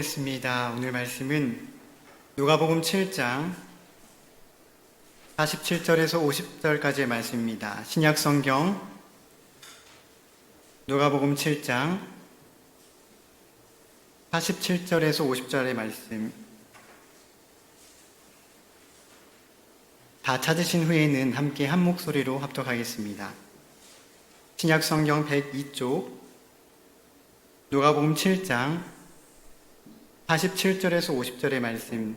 겠습니다. 오늘 말씀은 누가복음 7장 47절에서 50절까지의 말씀입니다. 신약 성경 누가복음 7장 47절에서 50절의 말씀 다 찾으신 후에는 함께 한 목소리로 합독하겠습니다. 신약 성경 102쪽 누가복음 7장 47절에서 50절의 말씀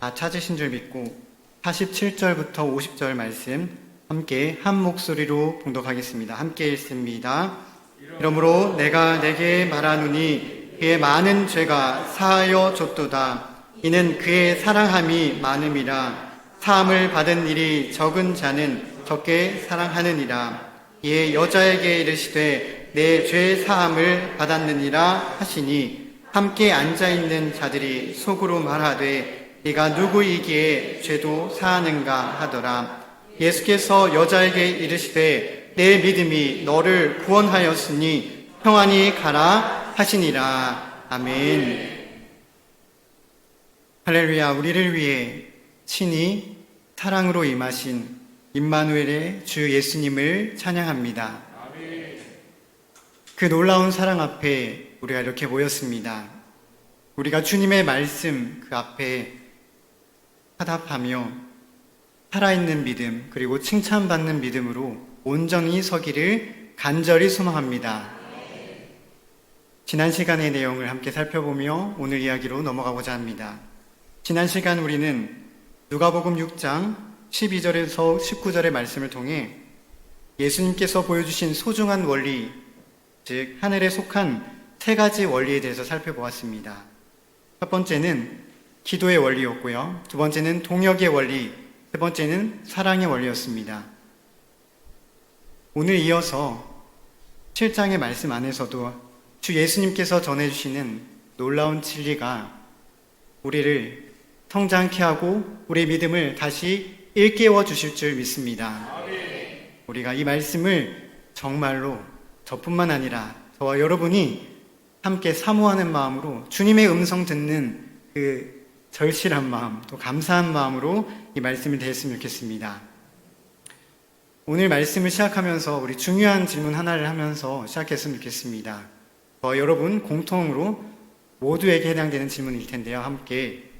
다 찾으신 줄 믿고 47절부터 50절 말씀 함께 한 목소리로 봉독하겠습니다. 함께 읽습니다. 이러므로 내가 내게 말하노니 그의 많은 죄가 사하여 줬도다. 이는 그의 사랑함이 많음이라. 사함을 받은 일이 적은 자는 적게 사랑하느니라. 이에 여자에게 이르시되 내 죄 사함을 받았느니라 하시니 함께 앉아 있는 자들이 속으로 말하되 네가 누구이기에 죄도 사하는가 하더라. 예수께서 여자에게 이르시되 내 믿음이 너를 구원하였으니 평안히 가라 하시니라. 아멘. 할렐루야. 우리를 위해 친히 사랑으로 임하신 임마누엘의 주 예수님을 찬양합니다. 그 놀라운 사랑 앞에 우리가 이렇게 모였습니다. 우리가 주님의 말씀 그 앞에 화답하며 살아있는 믿음 그리고 칭찬받는 믿음으로 온전히 서기를 간절히 소망합니다. 지난 시간의 내용을 함께 살펴보며 오늘 이야기로 넘어가고자 합니다. 지난 시간 우리는 누가복음 6장 12절에서 19절의 말씀을 통해 예수님께서 보여주신 소중한 원리, 즉 하늘에 속한 세 가지 원리에 대해서 살펴보았습니다. 첫 번째는 기도의 원리였고요. 두 번째는 동역의 원리, 세 번째는 사랑의 원리였습니다. 오늘 이어서 7장의 말씀 안에서도 주 예수님께서 전해주시는 놀라운 진리가 우리를 성장케 하고 우리의 믿음을 다시 일깨워 주실 줄 믿습니다. 우리가 이 말씀을 정말로 저뿐만 아니라 저와 여러분이 함께 사모하는 마음으로 주님의 음성 듣는 그 절실한 마음, 또 감사한 마음으로 이 말씀을 대했으면 좋겠습니다. 오늘 말씀을 시작하면서 우리 중요한 질문 하나를 하면서 시작했으면 좋겠습니다. 어, 여러분 공통으로 모두에게 해당되는 질문일 텐데요. 함께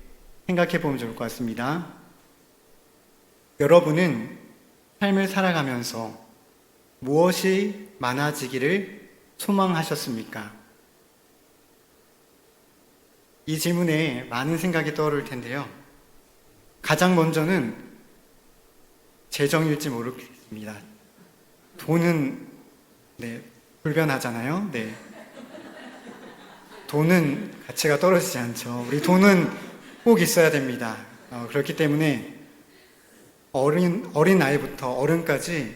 생각해 보면 좋을 것 같습니다. 여러분은 삶을 살아가면서 무엇이 많아지기를 소망하셨습니까? 이 질문에 많은 생각이 떠오를 텐데요. 가장 먼저는 재정일지 모르겠습니다. 돈은 네, 불변하잖아요. 네. 돈은 가치가 떨어지지 않죠. 우리 돈은 꼭 있어야 됩니다. 어, 그렇기 때문에 어린 어린 아이부터 어른까지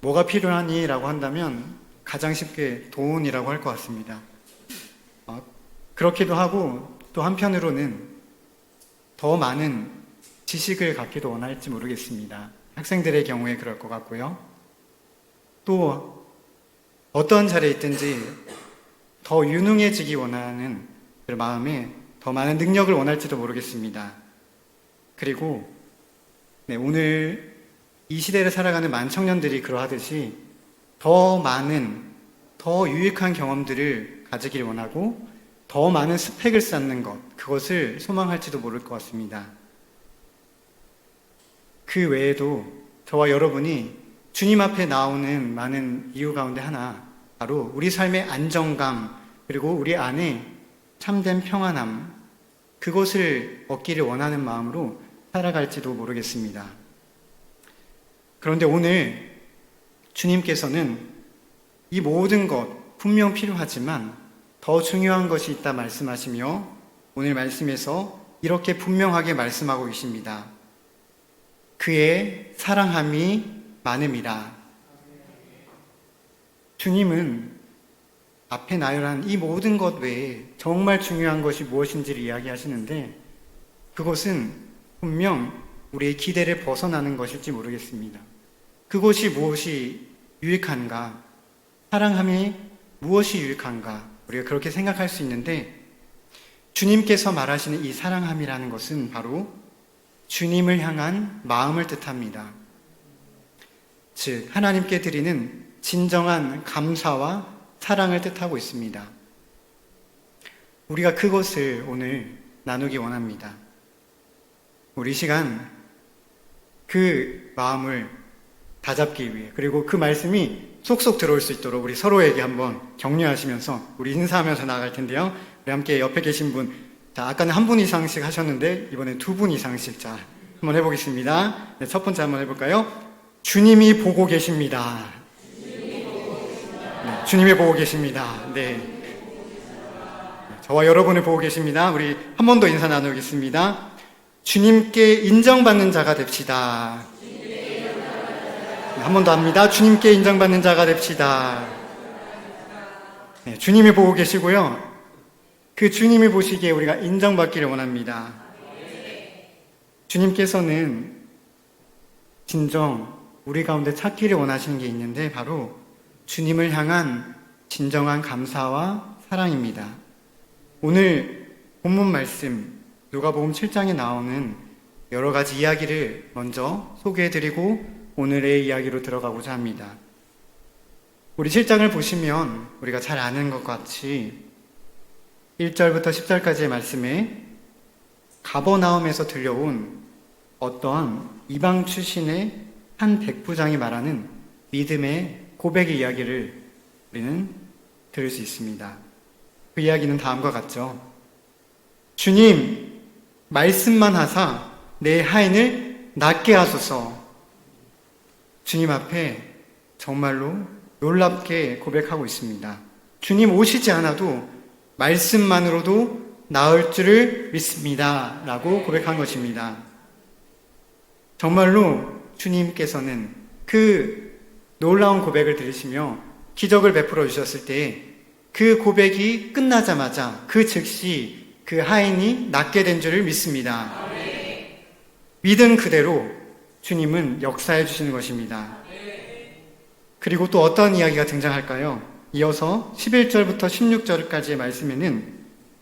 뭐가 필요하니 라고 한다면 가장 쉽게 돈이라고 할 것 같습니다. 어, 그렇기도 하고 또 한편으로는 더 많은 지식을 갖기도 원할지 모르겠습니다. 학생들의 경우에 그럴 것 같고요. 또 어떤 자리에 있든지 더 유능해지기 원하는 그 마음에 더 많은 능력을 원할지도 모르겠습니다. 그리고 네, 오늘 이 시대를 살아가는 많은 청년들이 그러하듯이 더 많은 더 유익한 경험들을 가지길 원하고 더 많은 스펙을 쌓는 것, 그것을 소망할지도 모를 것 같습니다. 그 외에도 저와 여러분이 주님 앞에 나오는 많은 이유 가운데 하나, 바로 우리 삶의 안정감, 그리고 우리 안에 참된 평안함, 그것을 얻기를 원하는 마음으로 살아갈지도 모르겠습니다. 그런데 오늘 주님께서는 이 모든 것 분명 필요하지만 더 중요한 것이 있다 말씀하시며 오늘 말씀에서 이렇게 분명하게 말씀하고 계십니다. 그의 사랑함이 많음이라. 주님은 앞에 나열한 이 모든 것 외에 정말 중요한 것이 무엇인지를 이야기하시는데 그것은 분명 우리의 기대를 벗어나는 것일지 모르겠습니다. 그것이 무엇이 유익한가? 사랑함이 무엇이 유익한가? 우리가 그렇게 생각할 수 있는데 주님께서 말하시는 이 사랑함이라는 것은 바로 주님을 향한 마음을 뜻합니다. 즉, 하나님께 드리는 진정한 감사와 사랑을 뜻하고 있습니다. 우리가 그것을 오늘 나누기 원합니다. 우리 시간 그 마음을 다잡기 위해 그리고 그 말씀이 쏙쏙 들어올 수 있도록 우리 서로에게 한번 격려하시면서 우리 인사하면서 나아갈 텐데요. 우리 함께 옆에 계신 분, 자 아까는 한 분 이상씩 하셨는데 이번에 두 분 이상씩 자 한번 해보겠습니다. 네, 첫 번째 한번 해볼까요? 주님이 보고 계십니다. 네, 주님이 보고 계십니다. 네. 저와 여러분을 보고 계십니다. 우리 한 번 더 인사 나누겠습니다. 주님께 인정받는 자가 됩시다. 한 번 더 합니다. 주님께 인정받는 자가 됩시다. 네, 주님이 보고 계시고요. 그 주님이 보시기에 우리가 인정받기를 원합니다. 주님께서는 진정 우리 가운데 찾기를 원하시는 게 있는데 바로 주님을 향한 진정한 감사와 사랑입니다. 오늘 본문 말씀 누가복음 7장에 나오는 여러 가지 이야기를 먼저 소개해드리고 오늘의 이야기로 들어가고자 합니다. 우리 7장을 보시면 우리가 잘 아는 것 같이 1절부터 10절까지의 말씀에 가버나움에서 들려온 어떠한 이방 출신의 한 백부장이 말하는 믿음의 고백의 이야기를 우리는 들을 수 있습니다. 그 이야기는 다음과 같죠. 주님, 말씀만 하사 내 하인을 낫게 하소서. 주님 앞에 정말로 놀랍게 고백하고 있습니다. 주님 오시지 않아도 말씀만으로도 나을 줄을 믿습니다. 라고 고백한 것입니다. 정말로 주님께서는 그 놀라운 고백을 들으시며 기적을 베풀어 주셨을 때 그 고백이 끝나자마자 그 즉시 그 하인이 낫게 된 줄을 믿습니다. 믿은 그대로 주님은 역사해 주시는 것입니다. 그리고 또 어떤 이야기가 등장할까요? 이어서 11절부터 16절까지의 말씀에는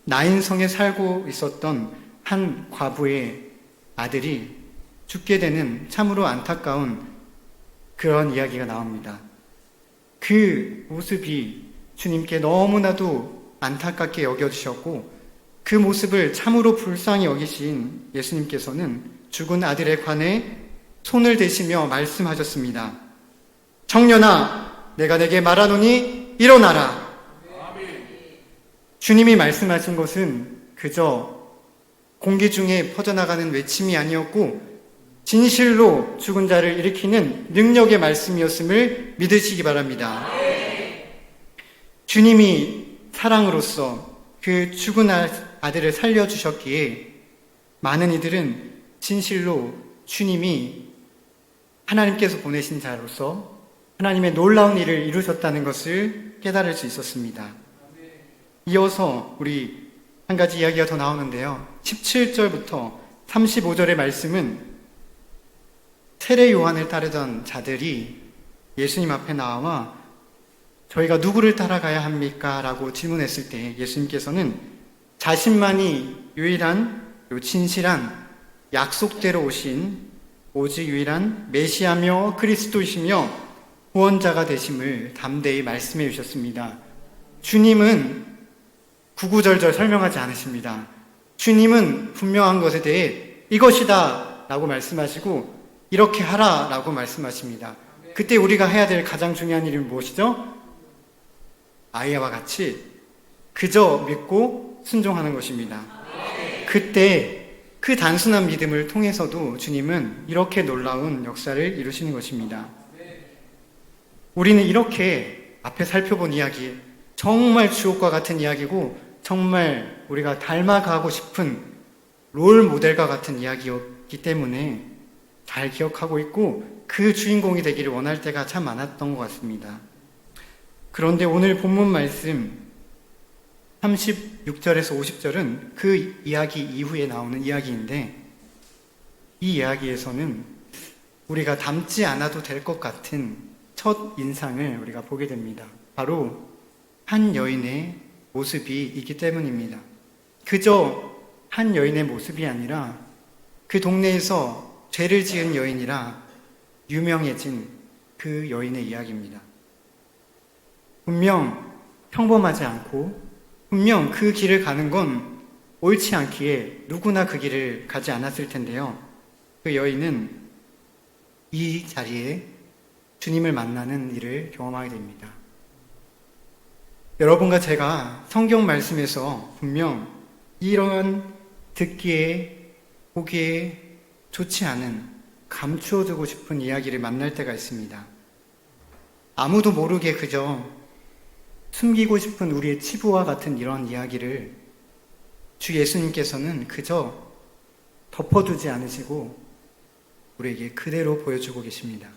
나인성에 살고 있었던 한 과부의 아들이 죽게 되는 참으로 안타까운 그런 이야기가 나옵니다. 그 모습이 주님께 너무나도 안타깝게 여겨주셨고 그 모습을 참으로 불쌍히 여기신 예수님께서는 죽은 아들에 관해 손을 대시며 말씀하셨습니다. 청년아, 내가 내게 말하노니 일어나라. 주님이 말씀하신 것은 그저 공기 중에 퍼져나가는 외침이 아니었고 진실로 죽은 자를 일으키는 능력의 말씀이었음을 믿으시기 바랍니다. 주님이 사랑으로서 그 죽은 아- 아들을 살려주셨기에 많은 이들은 진실로 주님이 하나님께서 보내신 자로서 하나님의 놀라운 일을 이루셨다는 것을 깨달을 수 있었습니다. 이어서 우리 한 가지 이야기가 더 나오는데요. 17절부터 35절의 말씀은 세례 요한을 따르던 자들이 예수님 앞에 나와 저희가 누구를 따라가야 합니까? 라고 질문했을 때 예수님께서는 자신만이 유일한 요 진실한 약속대로 오신 오직 유일한 메시아며 그리스도이시며 구원자가 되심을 담대히 말씀해 주셨습니다. 주님은 구구절절 설명하지 않으십니다. 주님은 분명한 것에 대해 이것이다 라고 말씀하시고 이렇게 하라 라고 말씀하십니다. 그때 우리가 해야 될 가장 중요한 일은 무엇이죠? 아이와 같이 그저 믿고 순종하는 것입니다. 그때 그 단순한 믿음을 통해서도 주님은 이렇게 놀라운 역사를 이루시는 것입니다. 우리는 이렇게 앞에 살펴본 이야기, 정말 주옥과 같은 이야기고, 정말 우리가 닮아가고 싶은 롤 모델과 같은 이야기였기 때문에 잘 기억하고 있고, 그 주인공이 되기를 원할 때가 참 많았던 것 같습니다. 그런데 오늘 본문 말씀 36절에서 50절은 그 이야기 이후에 나오는 이야기인데 이 이야기에서는 우리가 닮지 않아도 될 것 같은 첫 인상을 우리가 보게 됩니다. 바로 한 여인의 모습이 있기 때문입니다. 그저 한 여인의 모습이 아니라 그 동네에서 죄를 지은 여인이라 유명해진 그 여인의 이야기입니다. 분명 평범하지 않고 분명 그 길을 가는 건 옳지 않기에 누구나 그 길을 가지 않았을 텐데요. 그 여인은 이 자리에 주님을 만나는 일을 경험하게 됩니다. 여러분과 제가 성경 말씀에서 분명 이런 듣기에 보기에 좋지 않은 감추어두고 싶은 이야기를 만날 때가 있습니다. 아무도 모르게 그저 숨기고 싶은 우리의 치부와 같은 이런 이야기를 주 예수님께서는 그저 덮어두지 않으시고 우리에게 그대로 보여주고 계십니다.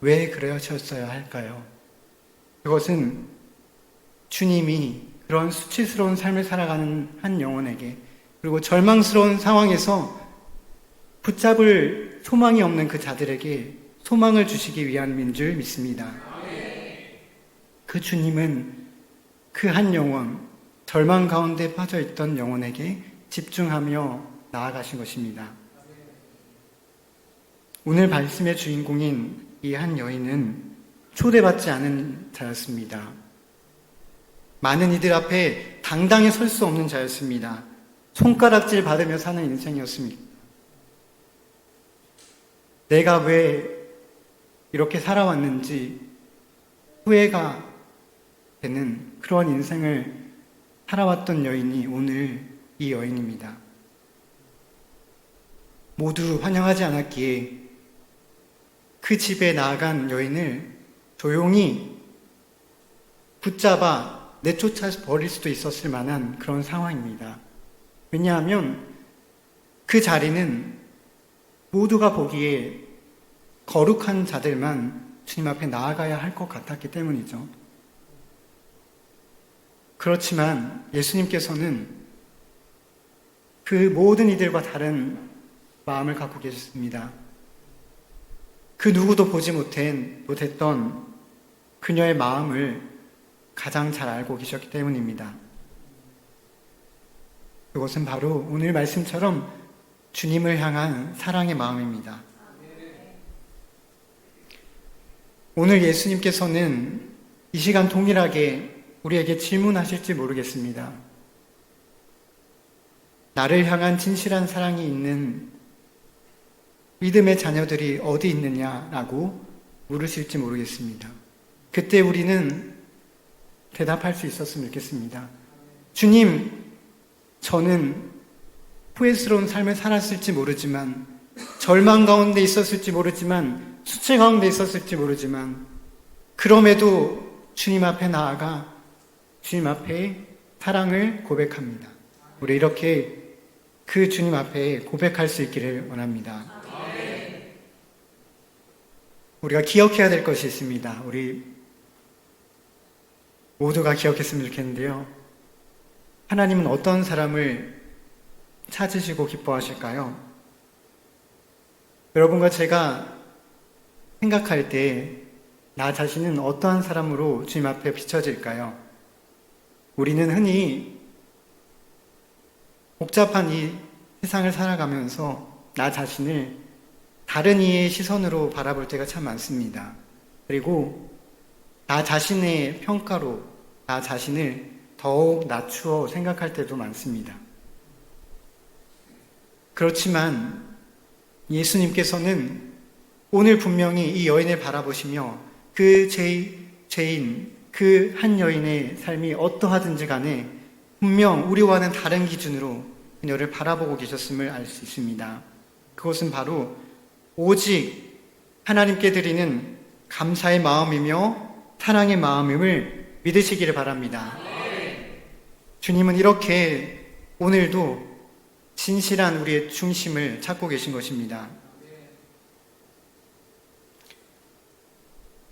왜 그러셨어야 할까요? 그것은 주님이 그런 수치스러운 삶을 살아가는 한 영혼에게 그리고 절망스러운 상황에서 붙잡을 소망이 없는 그 자들에게 소망을 주시기 위함인 줄 믿습니다. 그 주님은 그 한 영혼, 절망 가운데 빠져 있던 영혼에게 집중하며 나아가신 것입니다. 오늘 말씀의 주인공인 이 한 여인은 초대받지 않은 자였습니다. 많은 이들 앞에 당당히 설 수 없는 자였습니다. 손가락질 받으며 사는 인생이었습니다. 내가 왜 이렇게 살아왔는지 후회가 되는 그런 인생을 살아왔던 여인이 오늘 이 여인입니다. 모두 환영하지 않았기에 그 집에 나아간 여인을 조용히 붙잡아 내쫓아 버릴 수도 있었을 만한 그런 상황입니다. 왜냐하면 그 자리는 모두가 보기에 거룩한 자들만 주님 앞에 나아가야 할 것 같았기 때문이죠. 그렇지만 예수님께서는 그 모든 이들과 다른 마음을 갖고 계셨습니다. 그 누구도 보지 못한, 못했던 그녀의 마음을 가장 잘 알고 계셨기 때문입니다. 그것은 바로 오늘 말씀처럼 주님을 향한 사랑의 마음입니다. 오늘 예수님께서는 이 시간 동일하게 우리에게 질문하실지 모르겠습니다. 나를 향한 진실한 사랑이 있는 믿음의 자녀들이 어디 있느냐라고 물으실지 모르겠습니다. 그때 우리는 대답할 수 있었으면 좋겠습니다. 주님, 저는 후회스러운 삶을 살았을지 모르지만, 절망 가운데 있었을지 모르지만, 수치 가운데 있었을지 모르지만, 그럼에도 주님 앞에 나아가 주님 앞에 사랑을 고백합니다. 우리 이렇게 그 주님 앞에 고백할 수 있기를 원합니다. 우리가 기억해야 될 것이 있습니다. 우리 모두가 기억했으면 좋겠는데요. 하나님은 어떤 사람을 찾으시고 기뻐하실까요? 여러분과 제가 생각할 때 나 자신은 어떠한 사람으로 주님 앞에 비춰질까요? 우리는 흔히 복잡한 이 세상을 살아가면서 나 자신을 다른 이의 시선으로 바라볼 때가 참 많습니다. 그리고 나 자신의 평가로 나 자신을 더욱 낮추어 생각할 때도 많습니다. 그렇지만 예수님께서는 오늘 분명히 이 여인을 바라보시며 그 죄, 죄인, 그 한 여인의 삶이 어떠하든지 간에 분명 우리와는 다른 기준으로 그녀를 바라보고 계셨음을 알 수 있습니다. 그것은 바로 오직 하나님께 드리는 감사의 마음이며 사랑의 마음임을 믿으시기를 바랍니다. 주님은 이렇게 오늘도 진실한 우리의 중심을 찾고 계신 것입니다.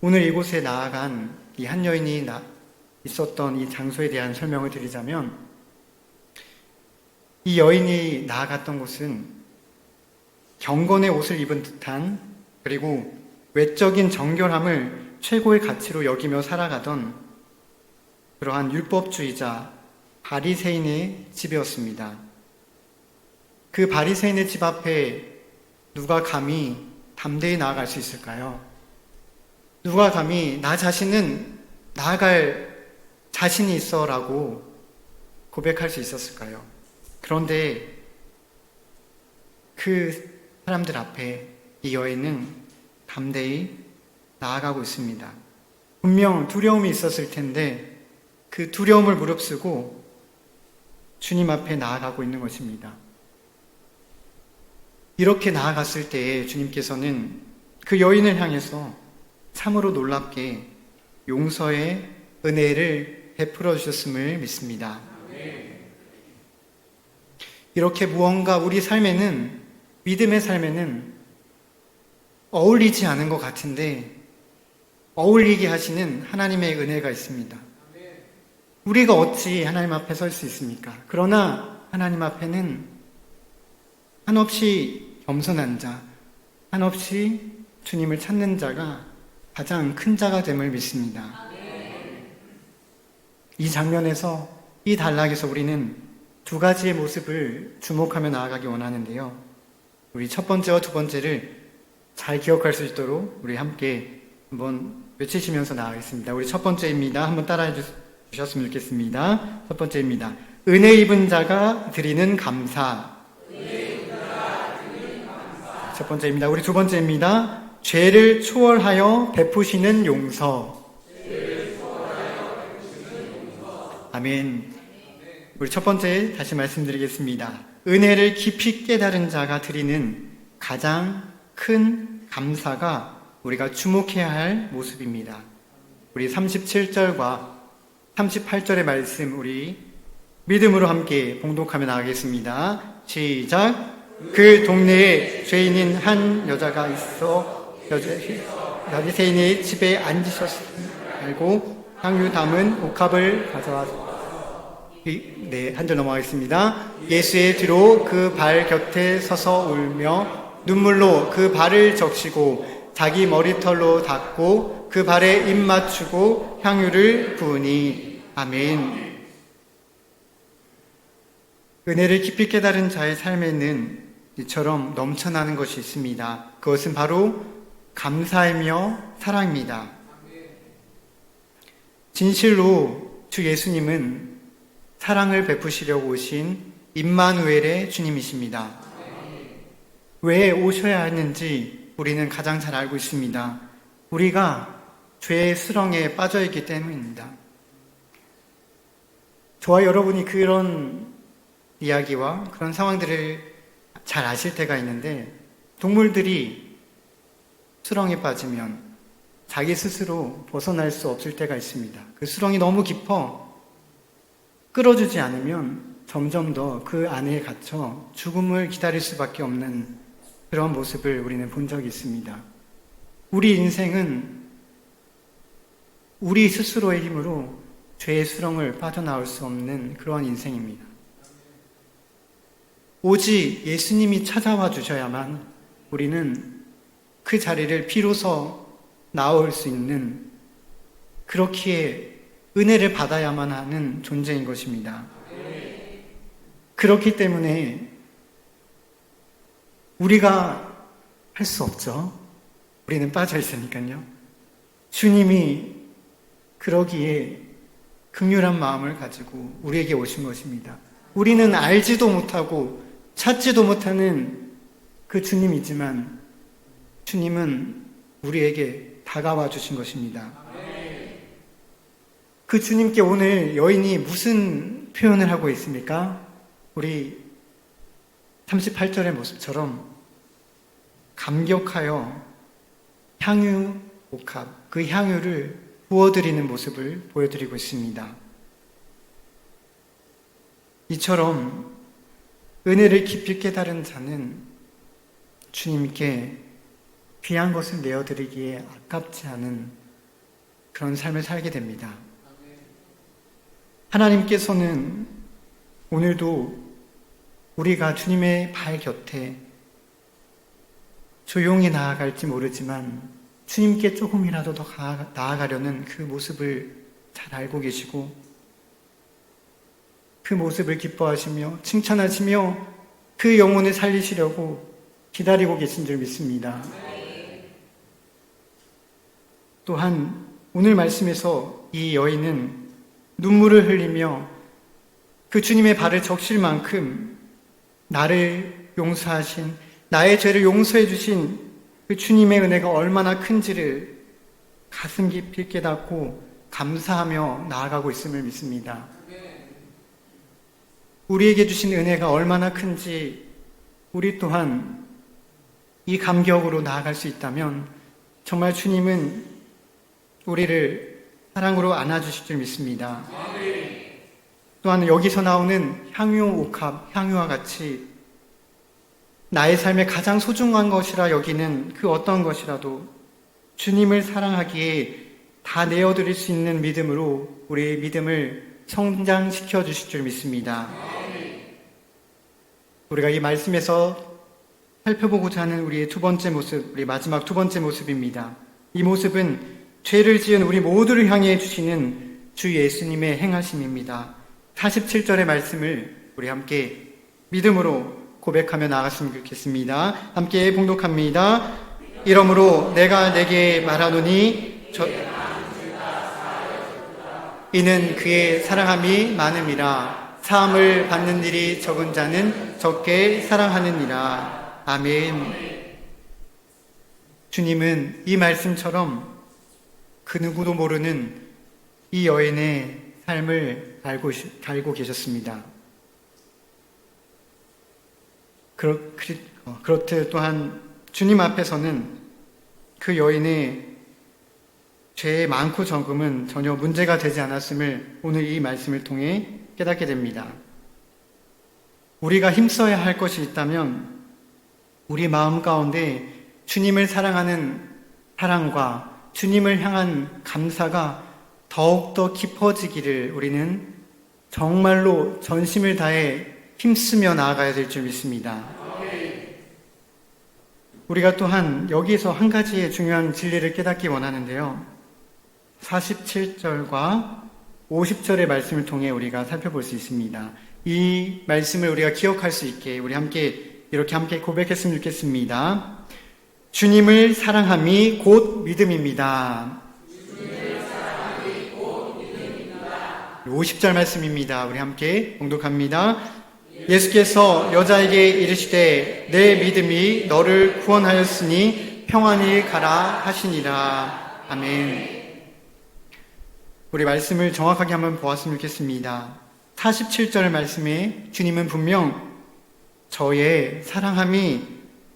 오늘 이곳에 나아간 이 한 여인이 있었던 이 장소에 대한 설명을 드리자면 이 여인이 나아갔던 곳은 경건의 옷을 입은 듯한 그리고 외적인 정결함을 최고의 가치로 여기며 살아가던 그러한 율법주의자 바리새인의 집이었습니다. 그 바리새인의 집 앞에 누가 감히 담대히 나아갈 수 있을까요? 누가 감히 나 자신은 나아갈 자신이 있어 라고 고백할 수 있었을까요? 그런데 그 사람들 앞에 이 여인은 담대히 나아가고 있습니다. 분명 두려움이 있었을 텐데 그 두려움을 무릅쓰고 주님 앞에 나아가고 있는 것입니다. 이렇게 나아갔을 때에 주님께서는 그 여인을 향해서 참으로 놀랍게 용서의 은혜를 베풀어 주셨음을 믿습니다. 이렇게 무언가 우리 삶에는 믿음의 삶에는 어울리지 않은 것 같은데 어울리게 하시는 하나님의 은혜가 있습니다. 우리가 어찌 하나님 앞에 설 수 있습니까? 그러나 하나님 앞에는 한없이 겸손한 자, 한없이 주님을 찾는 자가 가장 큰 자가 됨을 믿습니다. 이 장면에서 이 단락에서 우리는 두 가지의 모습을 주목하며 나아가기 원하는데요. 우리 첫 번째와 두 번째를 잘 기억할 수 있도록 우리 함께 한번 외치시면서 나가겠습니다. 우리 첫 번째입니다. 한번 따라해 주셨으면 좋겠습니다. 첫 번째입니다. 은혜 입은 자가 드리는 감사. 첫 번째입니다. 우리 두 번째입니다. 죄를 초월하여 베푸시는 용서. 아멘. 우리 첫 번째 다시 말씀드리겠습니다. 은혜를 깊이 깨달은 자가 드리는 가장 큰 감사가 우리가 주목해야 할 모습입니다. 우리 37절과 38절의 말씀 우리 믿음으로 함께 봉독하며 나가겠습니다. 시작. 그 동네에 죄인인 한 여자가 있어 여자 여리새인의 집에 앉으셨을 알고 향유 담은 옥합을 가져와 네, 한 절 넘어가겠습니다. 예수의 뒤로 그 발 곁에 서서 울며 눈물로 그 발을 적시고 자기 머리털로 닦고 그 발에 입 맞추고 향유를 부으니 아멘. 은혜를 깊이 깨달은 자의 삶에는 이처럼 넘쳐나는 것이 있습니다. 그것은 바로 감사이며 사랑입니다. 진실로 주 예수님은 사랑을 베푸시려고 오신 임마누엘의 주님이십니다. 왜 오셔야 하는지 우리는 가장 잘 알고 있습니다. 우리가 죄의 수렁에 빠져 있기 때문입니다. 저와 여러분이 그런 이야기와 그런 상황들을 잘 아실 때가 있는데 동물들이 수렁에 빠지면 자기 스스로 벗어날 수 없을 때가 있습니다. 그 수렁이 너무 깊어 끌어주지 않으면 점점 더 그 안에 갇혀 죽음을 기다릴 수밖에 없는 그런 모습을 우리는 본 적이 있습니다. 우리 인생은 우리 스스로의 힘으로 죄의 수렁을 빠져나올 수 없는 그러한 인생입니다. 오직 예수님이 찾아와 주셔야만 우리는 그 자리를 비로소 나올 수 있는 그렇기에 은혜를 받아야만 하는 존재인 것입니다. 그렇기 때문에 우리가 할 수 없죠. 우리는 빠져 있으니까요. 주님이 그러기에 극률한 마음을 가지고 우리에게 오신 것입니다. 우리는 알지도 못하고 찾지도 못하는 그 주님이지만 주님은 우리에게 다가와 주신 것입니다. 그 주님께 오늘 여인이 무슨 표현을 하고 있습니까? 우리 38절의 모습처럼 감격하여 향유 옥합, 그 향유를 부어드리는 모습을 보여드리고 있습니다. 이처럼 은혜를 깊이 깨달은 자는 주님께 귀한 것을 내어드리기에 아깝지 않은 그런 삶을 살게 됩니다. 하나님께서는 오늘도 우리가 주님의 발 곁에 조용히 나아갈지 모르지만 주님께 조금이라도 더 나아가려는 그 모습을 잘 알고 계시고 그 모습을 기뻐하시며 칭찬하시며 그 영혼을 살리시려고 기다리고 계신 줄 믿습니다. 또한 오늘 말씀에서 이 여인은 눈물을 흘리며 그 주님의 발을 적실 만큼 나를 용서하신 나의 죄를 용서해 주신 그 주님의 은혜가 얼마나 큰지를 가슴 깊이 깨닫고 감사하며 나아가고 있음을 믿습니다. 우리에게 주신 은혜가 얼마나 큰지 우리 또한 이 감격으로 나아갈 수 있다면 정말 주님은 우리를 사랑으로 안아주실 줄 믿습니다. 또한 여기서 나오는 향유 옥합, 향유와 같이 나의 삶에 가장 소중한 것이라 여기는 그 어떤 것이라도 주님을 사랑하기에 다 내어드릴 수 있는 믿음으로 우리의 믿음을 성장시켜 주실 줄 믿습니다. 우리가 이 말씀에서 살펴보고자 하는 우리의 두 번째 모습, 우리 마지막 두 번째 모습입니다. 이 모습은 죄를 지은 우리 모두를 향해 주시는 주 예수님의 행하심입니다. 47절의 말씀을 우리 함께 믿음으로 고백하며 나갔으면 좋겠습니다. 함께 봉독합니다. 이러므로 내가 내게 말하노니 저 이는 그의 사랑함이 많음이라 사함을 받는 일이 적은 자는 적게 사랑하느니라. 아멘. 주님은 이 말씀처럼 그 누구도 모르는 이 여인의 삶을 알고, 알고 계셨습니다. 그렇, 어, 그렇듯 또한 주님 앞에서는 그 여인의 죄의 많고 적음은 전혀 문제가 되지 않았음을 오늘 이 말씀을 통해 깨닫게 됩니다. 우리가 힘써야 할 것이 있다면 우리 마음 가운데 주님을 사랑하는 사랑과 주님을 향한 감사가 더욱더 깊어지기를 우리는 정말로 전심을 다해 힘쓰며 나아가야 될 줄 믿습니다. 우리가 또한 여기서 한 가지의 중요한 진리를 깨닫기 원하는데요. 47절과 50절의 말씀을 통해 우리가 살펴볼 수 있습니다. 이 말씀을 우리가 기억할 수 있게 우리 함께 이렇게 함께 고백했으면 좋겠습니다. 주님을 사랑함이 곧 믿음입니다. 50절 말씀입니다. 우리 함께 봉독합니다. 예수께서 여자에게 이르시되 내 믿음이 너를 구원하였으니 평안히 가라 하시니라. 아멘. 우리 말씀을 정확하게 한번 보았으면 좋겠습니다. 47절 말씀에 주님은 분명 저의 사랑함이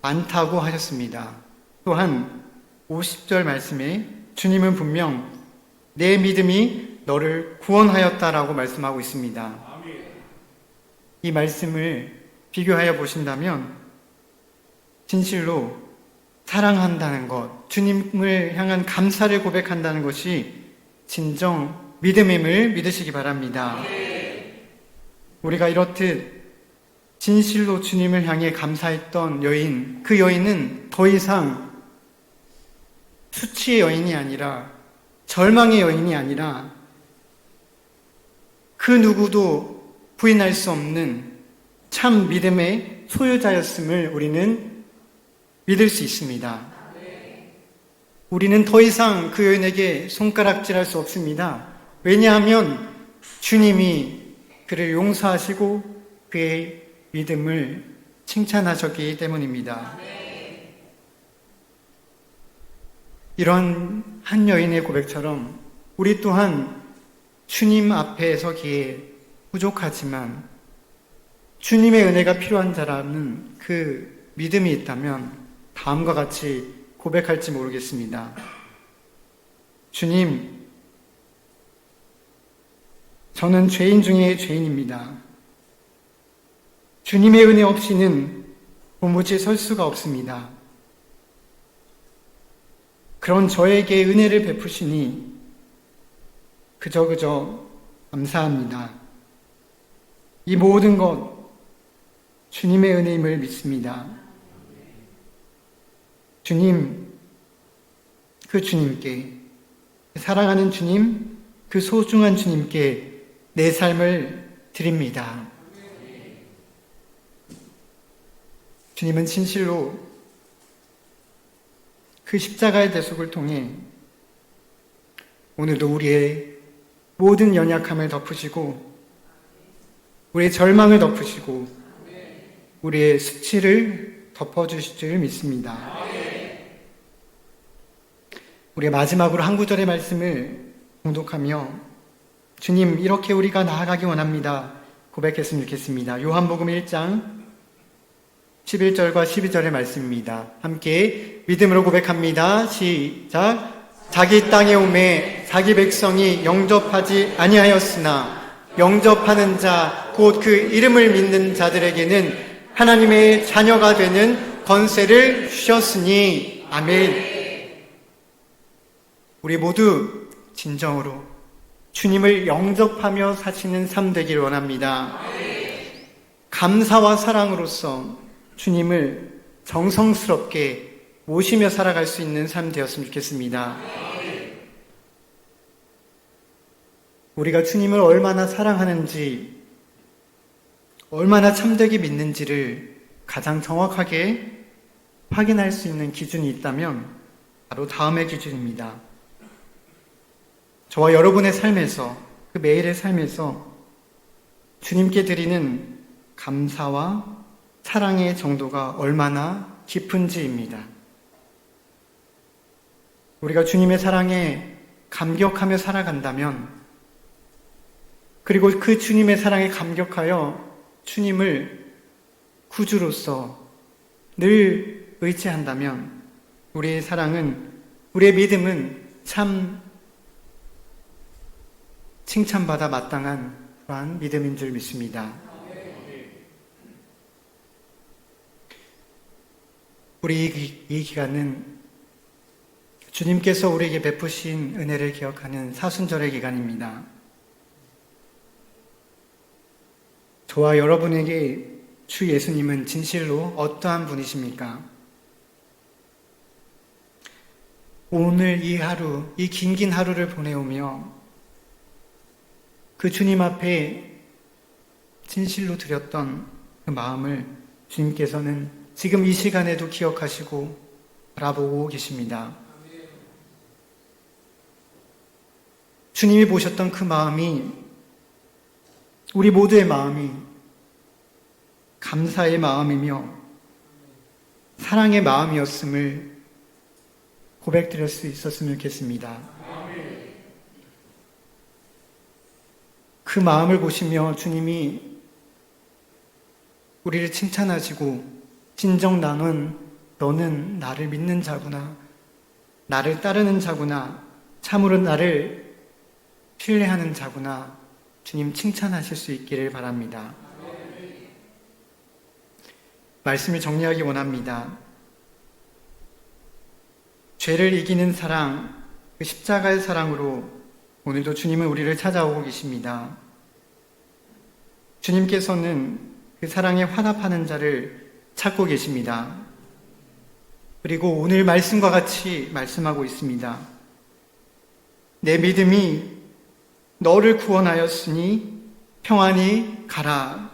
많다고 하셨습니다. 또한 50절 말씀에 주님은 분명 내 믿음이 너를 구원하였다라고 말씀하고 있습니다. 이 말씀을 비교하여 보신다면 진실로 사랑한다는 것, 주님을 향한 감사를 고백한다는 것이 진정 믿음임을 믿으시기 바랍니다. 우리가 이렇듯 진실로 주님을 향해 감사했던 여인, 그 여인은 더 이상 수치의 여인이 아니라 절망의 여인이 아니라 그 누구도 부인할 수 없는 참 믿음의 소유자였음을 우리는 믿을 수 있습니다. 우리는 더 이상 그 여인에게 손가락질할 수 없습니다. 왜냐하면 주님이 그를 용서하시고 그의 믿음을 칭찬하셨기 때문입니다. 이런 한 여인의 고백처럼 우리 또한 주님 앞에 서기에 부족하지만 주님의 은혜가 필요한 자라는 그 믿음이 있다면 다음과 같이 고백할지 모르겠습니다. 주님, 저는 죄인 중에 죄인입니다. 주님의 은혜 없이는 도무지 설 수가 없습니다. 그런 저에게 은혜를 베푸시니 그저 그저 감사합니다. 이 모든 것 주님의 은혜임을 믿습니다. 주님, 그 주님께, 사랑하는 주님, 그 소중한 주님께 내 삶을 드립니다. 주님은 진실로 그 십자가의 대속을 통해 오늘도 우리의 모든 연약함을 덮으시고 우리의 절망을 덮으시고 우리의 수치를 덮어주실 줄 믿습니다. 우리 마지막으로 한 구절의 말씀을 공독하며 주님 이렇게 우리가 나아가기 원합니다. 고백했으면 좋겠습니다. 요한복음 1장 11절과 12절의 말씀입니다. 함께 믿음으로 고백합니다. 시작. 자기 땅에 오매 자기 백성이 영접하지 아니하였으나 영접하는 자 곧 그 이름을 믿는 자들에게는 하나님의 자녀가 되는 권세를 주셨으니 아멘. 우리 모두 진정으로 주님을 영접하며 사시는 삶 되기를 원합니다. 감사와 사랑으로서 주님을 정성스럽게 모시며 살아갈 수 있는 삶 되었으면 좋겠습니다. 우리가 주님을 얼마나 사랑하는지, 얼마나 참되게 믿는지를 가장 정확하게 확인할 수 있는 기준이 있다면 바로 다음의 기준입니다. 저와 여러분의 삶에서, 그 매일의 삶에서 주님께 드리는 감사와 사랑의 정도가 얼마나 깊은지입니다. 우리가 주님의 사랑에 감격하며 살아간다면, 그리고 그 주님의 사랑에 감격하여 주님을 구주로서 늘 의지한다면, 우리의 사랑은, 우리의 믿음은 참 칭찬받아 마땅한 그러한 믿음인 줄 믿습니다. 우리 이 기간은 주님께서 우리에게 베푸신 은혜를 기억하는 사순절의 기간입니다. 저와 여러분에게 주 예수님은 진실로 어떠한 분이십니까? 오늘 이 하루, 이 긴긴 하루를 보내오며 그 주님 앞에 진실로 드렸던 그 마음을 주님께서는 지금 이 시간에도 기억하시고 바라보고 계십니다. 주님이 보셨던 그 마음이 우리 모두의 마음이 감사의 마음이며 사랑의 마음이었음을 고백드릴 수 있었으면 좋겠습니다. 그 마음을 보시며 주님이 우리를 칭찬하시고 진정 나는 너는 나를 믿는 자구나 나를 따르는 자구나 참으로 나를 신뢰하는 자구나 주님 칭찬하실 수 있기를 바랍니다. 말씀을 정리하기 원합니다. 죄를 이기는 사랑, 그 십자가의 사랑으로 오늘도 주님은 우리를 찾아오고 계십니다. 주님께서는 그 사랑에 화답하는 자를 찾고 계십니다. 그리고 오늘 말씀과 같이 말씀하고 있습니다. 내 믿음이 너를 구원하였으니 평안히 가라.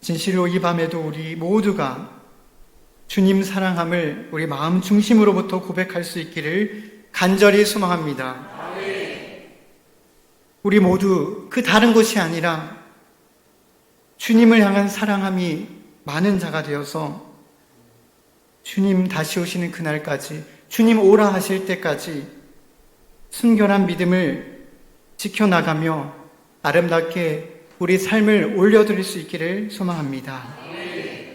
진실로 이 밤에도 우리 모두가 주님 사랑함을 우리 마음 중심으로부터 고백할 수 있기를 간절히 소망합니다. 우리 모두 그 다른 것이 아니라 주님을 향한 사랑함이 많은 자가 되어서 주님 다시 오시는 그날까지 주님 오라 하실 때까지 순결한 믿음을 지켜나가며 아름답게 우리 삶을 올려드릴 수 있기를 소망합니다.